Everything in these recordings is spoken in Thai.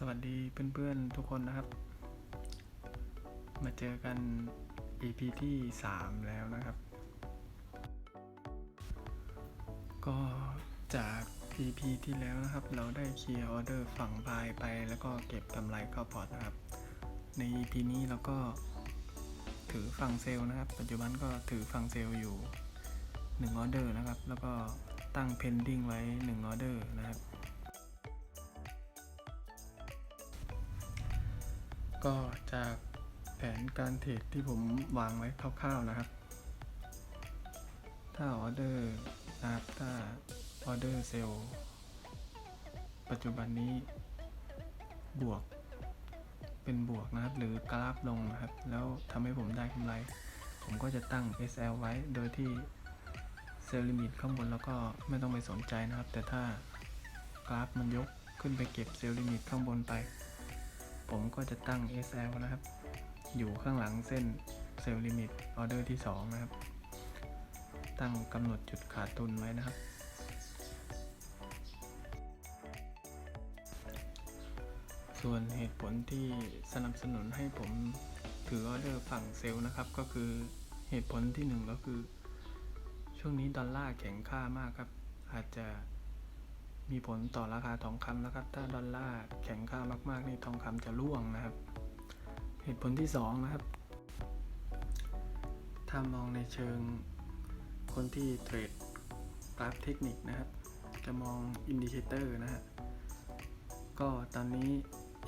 สวัสดีเพื่อนๆทุกคนนะครับ มาเจอกัน EP ที่ 3 แล้วนะครับ ก็จาก EP ที่แล้วนะครับ เราได้เคลียร์ออเดอร์ฝั่งบายไป แล้วก็เก็บกำไรเข้าพอร์ตนะครับ ใน EP นี้เราก็ถือฝั่งเซลล์นะครับ ปัจจุบันก็ถือฝั่งเซลล์อยู่1ออเดอร์นะครับ แล้วก็ตั้ง pending ไว้1ออเดอร์นะครับ ก็จากแผนการเทรดที่ผมวางไว้คร่าวๆนะครับ ถ้าออเดอร์นะครับถ้าออเดอร์เซลล์ปัจจุบันนี้บวกเป็นบวกนะครับ หรือกราฟลงนะครับ แล้วทำให้ผมได้กำไร ผมก็จะตั้ง SL ไว้โดยที่เซลล์ลิมิตข้างบนแล้วก็ไม่ต้องไปสนใจนะครับ แต่ถ้ากราฟมันยกขึ้นไปเก็บเซลล์ลิมิตข้างบนไป ผมก็จะตั้ง SL นะครับ อยู่ข้างหลังเส้นเซลล์ลิมิตออเดอร์ที่ 2 นะครับ ตั้งกำหนดจุดขาดทุนไว้นะครับ ส่วนเหตุผลที่สนับสนุนให้ผมถือออเดอร์ฝั่งเซลล์นะครับ ก็คือเหตุผลที่หนึ่งก็คือ ช่วงนี้ดอลลาร์แข็งค่ามากครับ อาจจะ มีผลต่อราคาทองคำนะครับ ถ้าดอลลาร์แข็งค่ามากๆนี่ทองคำจะร่วงนะครับ เหตุผลที่สองนะครับ ถ้ามองในเชิงคนที่เทรดกราฟเทคนิคนะครับ จะมองอินดิเคเตอร์นะฮะ ก็ตอนนี้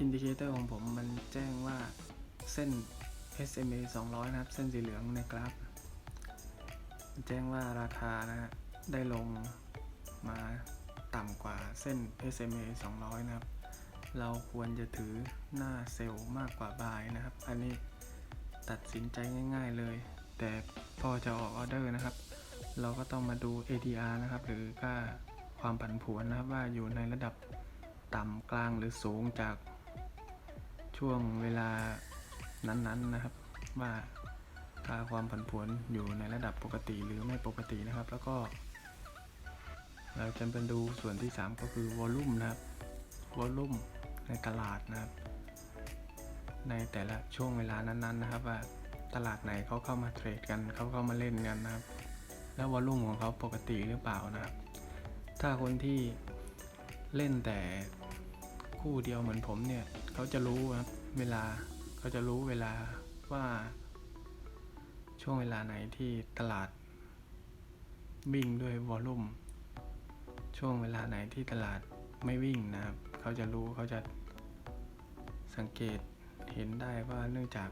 อินดิเคเตอร์ของผมมันแจ้งว่าเส้น SMA 200 นะครับ เส้นสีเหลืองในกราฟ แจ้งว่าราคานะฮะได้ลงมา ต่ำกว่าเส้น SMA 200 นะครับ เราควรจะถือหน้าเซลล์มากกว่าบายนะครับ อันนี้ตัดสินใจง่าย ๆเลย แต่พอจะออกออเดอร์นะครับ เราก็ต้องมาดู ADR นะครับ หรือค่าความผันผวนนะครับว่าอยู่ในระดับต่ำกลางหรือสูงจากช่วงเวลานั้นๆนะครับ ว่าค่าความผันผวนอยู่ในระดับปกติหรือไม่ปกตินะครับ แล้วก็ เราจะเป็นดูส่วนที่ 3 ก็คือวอลลุ่มนะครับวอลลุ่มในตลาดนะครับ ในแต่ละช่วงเวลานั้นๆ นะครับว่าตลาดไหนเขาเข้ามาเทรดกันเขาเข้ามาเล่นกันนะครับ แล้ววอลลุ่มของเขาปกติหรือเปล่านะครับ ถ้าคนที่เล่นแต่คู่เดียวเหมือนผมเนี่ยเขาจะรู้ครับเวลาเขาจะรู้เวลาว่า ช่วงเวลาไหนที่ตลาดวิ่งด้วยวอลลุ่ม ช่วงเวลาไหนที่ตลาดไม่วิ่งนะครับ เขาจะรู้เขาจะสังเกตเห็นได้ว่าเนื่องจาก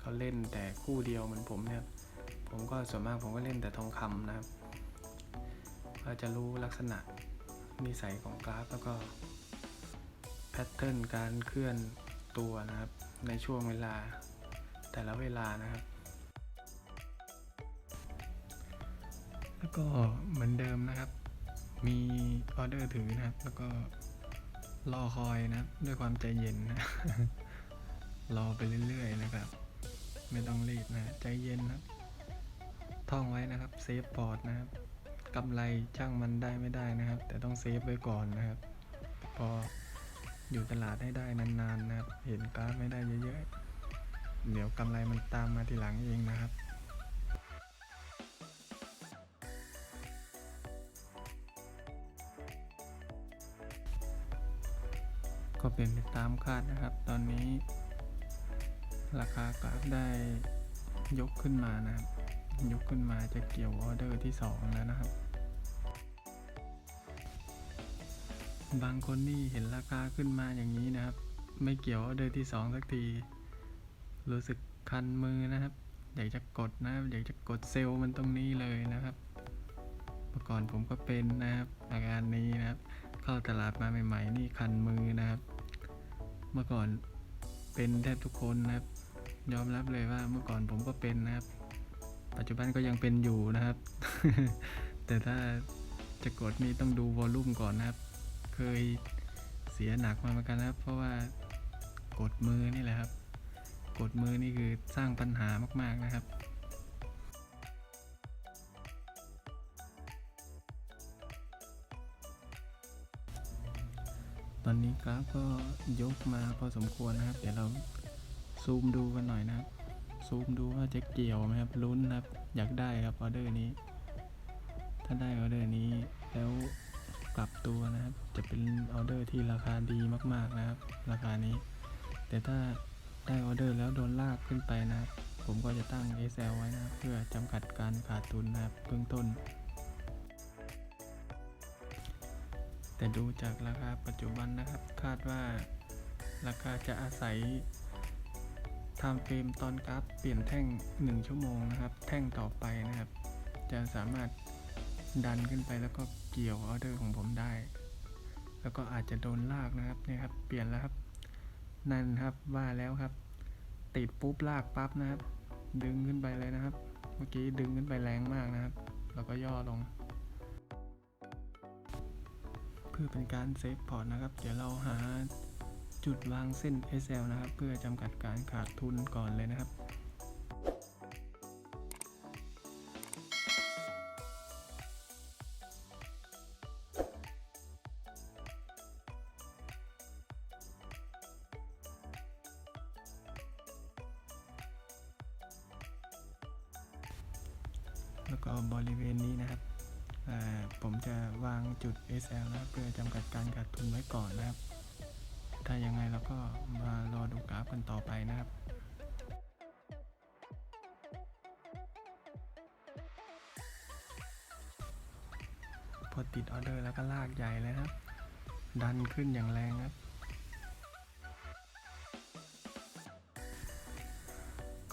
เขาเล่นแต่คู่เดียวเหมือนผมเนี่ยผมก็ส่วนมากผมก็เล่นแต่ทองคำนะครับก็จะรู้ลักษณะนิสัยของกราฟแล้วก็แพทเทิร์นการเคลื่อนตัวนะครับ ในช่วงเวลาแต่ละเวลานะครับ แล้วก็เหมือนเดิมนะครับ มีออเดอร์ถือนะครับ แล้วก็รอคอยนะด้วยความใจเย็นนะ รอไปเรื่อยๆนะครับ ไม่ต้องรีบนะ ใจเย็นนะท่องไว้นะครับเซฟพอร์ตนะครับกำไรช่างมันได้ไม่ได้นะครับ แต่ต้องเซฟไว้ก่อนนะครับ พออยู่ตลาดให้ได้นานๆนะครับ เห็นกราฟไม่ได้เยอะๆ เดี๋ยวกำไรมันตามมาทีหลังเองนะครับ เป็นไปตามคาดนะครับ ตอนนี้ ราคากราฟได้ยกขึ้นมานะครับ ยกขึ้นมาจะเกี่ยวออเดอร์ที่ 2 แล้วนะครับ บางคนนี่เห็นราคาขึ้นมาอย่างนี้นะครับ ไม่เกี่ยวออเดอร์ที่ 2 สักที รู้สึกคันมือนะครับ อยากจะกดนะครับ อยากจะกดเซลล์มันตรงนี้เลยนะครับเมื่อก่อนผมก็เป็นนะครับอาการนี้นะครับ เข้าตลาดมาใหม่ ๆ นี่คันมือนะครับ มื่อก่อนเป็นแทบทุกคนนะครับ ยอมรับเลยว่าเมื่อก่อนผมก็เป็นนะครับ ปัจจุบันก็ยังเป็นอยู่นะครับ แต่ถ้าจะกดนี่ต้องดูวอลลุ่มก่อนนะครับ เคยเสียหนักมาเหมือนกันนะครับ เพราะว่ากดมือนี่แหละครับ กดมือนี่คือสร้างปัญหามากๆนะครับ อนนี้กราฟก็ยกมาพอสมควรนะครับ เดี๋ยวเราซูมดูกันหน่อยนะครับ ซูมดูว่าจะเกี่ยวไหมครับลุ้นนะครับ อยากได้ครับออเดอร์นี้ ถ้าได้ออเดอร์นี้แล้วกลับตัวนะครับ จะเป็นออเดอร์ที่ราคาดีมาก ๆนะครับ ราคานี้ แต่ถ้าได้ออเดอร์แล้วโดนลากขึ้นไปนะครับ ผมก็จะตั้ง SL ไว้นะครับเพื่อจำกัดการขาดทุนนะครับเบื้องต้น แต่ดูจากราคาปัจจุบันนะครับ คาดว่าราคาจะอาศัยไทม์เฟรมตอนกราฟเปลี่ยนแท่ง 1 ชั่วโมงนะครับ แท่งต่อไปนะครับ จะสามารถดันขึ้นไปแล้วก็เกี่ยวออเดอร์ของผมได้ แล้วก็อาจจะโดนลากนะครับเนี่ยครับ เปลี่ยนแล้วครับ นั่นครับว่าแล้วครับ ติดปุ๊บลากปั๊บนะครับ ดึงขึ้นไปเลยนะครับ เมื่อกี้ดึงขึ้นไปแรงมากนะครับ แล้วก็ย่อลง พื่อเป็นการเซฟพอร์ตนะครับ เดี๋ยวเราหาจุดวางเส้น SL นะครับ เพื่อจำกัดการขาดทุนก่อนเลยนะครับ จุด SL นะเพื่อจำกัดการขาดทุนไว้ก่อนนะครับ ถ้ายังไงเราก็มารอดูกราฟกันต่อไปนะครับพอติดออเดอร์แล้วก็ลากใหญ่เลยครับ ดันขึ้นอย่างแรงครับ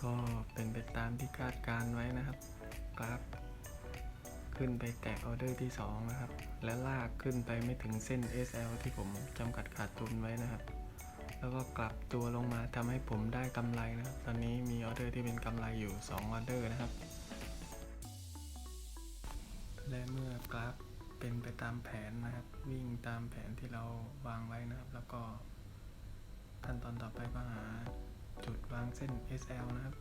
ก็เป็นไปตามที่คาดการณ์ไว้นะครับกราฟ ขึ้นไปแตะออเดอร์ที่ 2 นะครับ และลากขึ้นไปไม่ถึงเส้น SL ที่ผมจำกัดขาดทุนไว้นะครับ แล้วก็กลับตัวลงมาทำให้ผมได้กำไรนะครับ ตอนนี้มีออเดอร์ที่เป็นกำไรอยู่ 2 ออเดอร์นะครับ และเมื่อกราฟเป็นไปตามแผนนะครับ วิ่งตามแผนที่เราวางไว้นะครับ แล้วก็ขั้นตอนต่อไปก็หาจุดวางเส้น SL นะครับ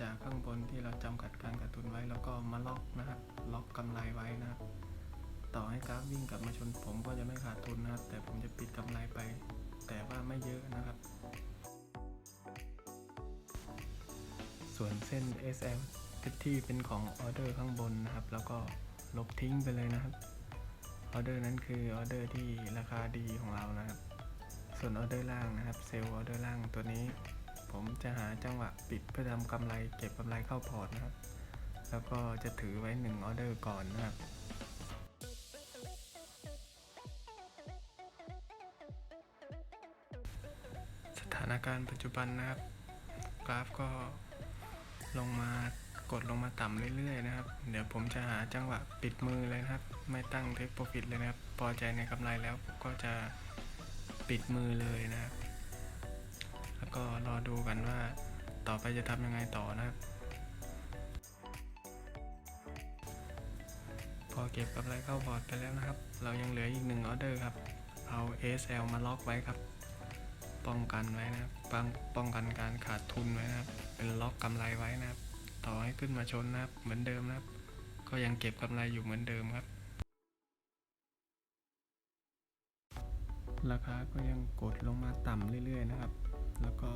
จากข้างบนที่เราจำกัดการขาดทุนไว้แล้วก็มาล็อกนะครับล็อกกำไรไว้นะครับต่อให้กราฟวิ่งกลับมาชนผมก็จะไม่ขาดทุนนะครับ แต่ผมจะปิดกำไรไป แต่ว่าไม่เยอะนะครับ ส่วนเส้น SL ที่เป็นของออเดอร์ข้างบนนะครับ แล้วก็ลบทิ้งไปเลยนะครับออเดอร์นั้นคือออเดอร์ที่ราคาดีของเรานะครับ ส่วนออเดอร์ล่างนะครับเซลล์ออเดอร์ล่างตัวนี้ ผมจะหาจังหวะปิดเพื่อทำกำไรเก็บกำไรเข้าพอร์ตนะครับ แล้วก็จะถือไว้1ออเดอร์ก่อนนะครับสถานการณ์ปัจจุบันนะครับ กราฟก็ลงมากดลงมาต่ำเรื่อยๆนะครับ เดี๋ยวผมจะหาจังหวะปิดมือเลยนะครับ ไม่ตั้งเทคโปรฟิตเลยนะครับ พอใจในกำไรแล้วก็จะปิดมือเลยนะครับ แล้วก็รอดูกันว่าต่อไปจะทำยังไงต่อนะครับ พอเก็บกำไรเข้าพอร์ตไปแล้วนะครับ เรายังเหลืออีกหนึ่งออเดอร์ครับ เอา SL มาล็อกไว้ครับ ป้องกันไว้นะครับป้องป้องกันการขาดทุนไว้นะครับ เป็นล็อกกำไรไว้นะครับ ต่อให้ขึ้นมาชนนะครับ เหมือนเดิมนะครับ ก็ยังเก็บกำไรอยู่เหมือนเดิมครับ ราคาก็ยังกดลงมาต่ำเรื่อยๆนะครับ แล้วก็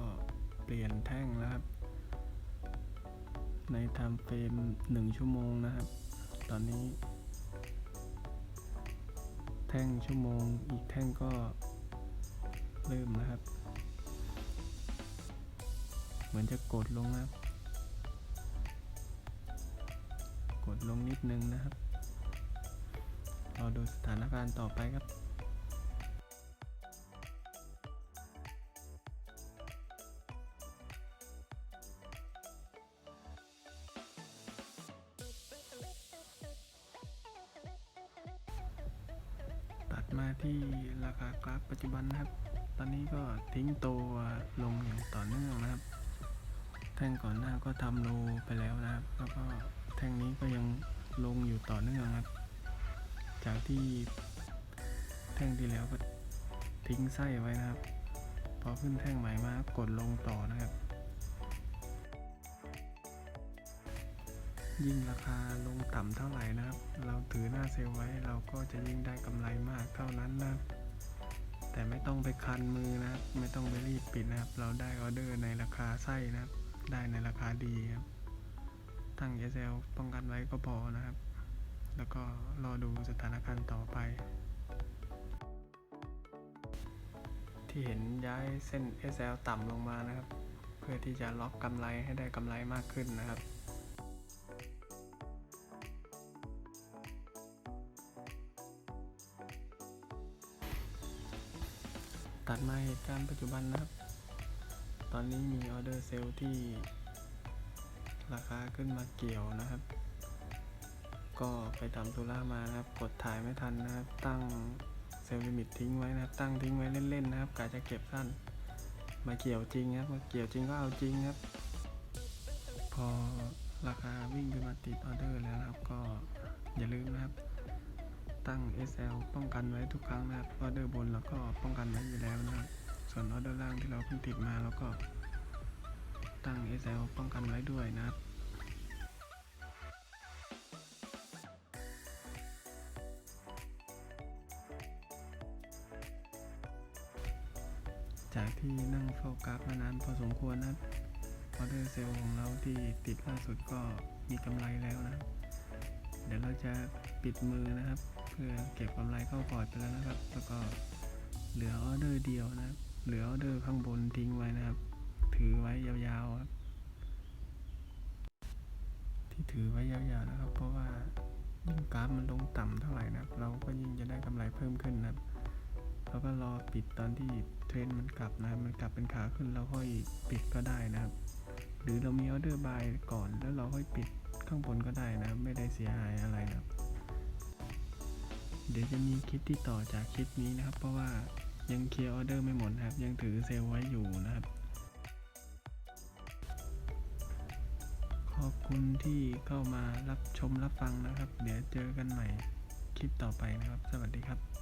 เปลี่ยนแท่งแล้วครับ ในไทม์เฟรม1 ชั่วโมงนะครับ ตอนนี้ แท่งชั่วโมงอีกแท่งก็เริ่มนะครับ เหมือนจะกดลงนะครับ กดลงนิดนึงนะครับเราดูสถานการณ์ต่อไปครับ จจุบันนะครับ ตอนนี้ก็ทิ้งตัวลงอย่างต่อเนื่องนะครับ แท่งก่อนหน้าก็ทำโลไปแล้วนะครับ แล้วก็แท่งนี้ก็ยังลงอยู่ต่อเนื่องครับ จากที่แท่งที่แล้วก็ทิ้งไส้ไว้นะครับ พอขึ้นแท่งใหม่มากดลงต่อนะครับ ยิ่งราคาลงต่ำเท่าไหร่นะครับ เราถือหน้าเซลไว้เราก็จะยิ่งได้กำไรมากเท่านั้นนะครับ แต่ไม่ต้องไปคันมือนะครับ ไม่ต้องไปรีบปิดนะครับ เราได้ออเดอร์ในราคาไส้นะครับ ได้ในราคาดีครับ ตั้ง SL ป้องกันไว้ก็พอนะครับ แล้วก็รอดูสถานการณ์ต่อไป ที่เห็นย้ายเส้น SL ต่ำลงมานะครับ เพื่อที่จะล็อกกำไรให้ได้กำไรมากขึ้นนะครับ ตัดมาเหตุการณ์ปัจจุบันนะครับ ตอนนี้มีออเดอร์เซลล์ที่ราคาขึ้นมาเกี่ยวนะครับ ก็ไปทำธุระมานะครับ กดถ่ายไม่ทันนะครับ ตั้งเซลล์ลิมิตทิ้งไว้นะครับ ตั้งทิ้งไว้เล่นๆนะครับกะจะเก็บสั้น มาเกี่ยวจริงครับ มาเกี่ยวจริงก็เอาจริงครับ พอราคาวิ่งขึ้นมาติดออเดอร์แล้วนะครับ ก็อย่าลืมนะครับ ตั้ง SL ป้องกันไว้ทุกครั้งนะครับออเดอร์บนเราก็ป้องกันไว้อยู่แล้วนะครับ ส่วนออเดอร์ล่างที่เราเพิ่งติดมาเราก็ตั้ง SL ป้องกันไว้ด้วยนะครับจากที่นั่งเฝ้ากราฟมานานพอสมควรนะออเดอร์เซลของเราที่ติดล่าสุดก็มีกำไรแล้วนะ เดี๋ยวเราจะปิดมือนะครับ เพื่อเก็บกำไรเข้าพอร์ตไปแล้วนะครับ แล้วก็เหลือออเดอร์เดียวนะครับ เหลือออเดอร์ข้างบนทิ้งไว้นะครับ ถือไว้ยาวๆครับที่ถือไว้ยาวๆนะครับ เพราะว่ายิ่งกราฟมันลงต่ำเท่าไหร่นะครับ เราก็ยิ่งจะได้กำไรเพิ่มขึ้นนะครับแล้วก็รอปิดตอนที่เทรนด์มันกลับนะครับมันกลับเป็นขาขึ้นเราค่อยปิดก็ได้นะครับ หรือเรามีออเดอร์บายก่อนแล้วเราค่อยปิดข้างบนก็ได้นะไม่ได้เสียหายอะไร ดี๋ยวจะมีคลิปที่ต่อจากคลิปนี้นะครับ เพราะว่ายังเคลียร์ออเดอร์ไม่หมดนะครับ ยังถือเซลไว้อยู่นะครับ ขอบคุณที่เข้ามารับชมรับฟังนะครับ เดี๋ยวเจอกันใหม่คลิปต่อไปนะครับ สวัสดีครับ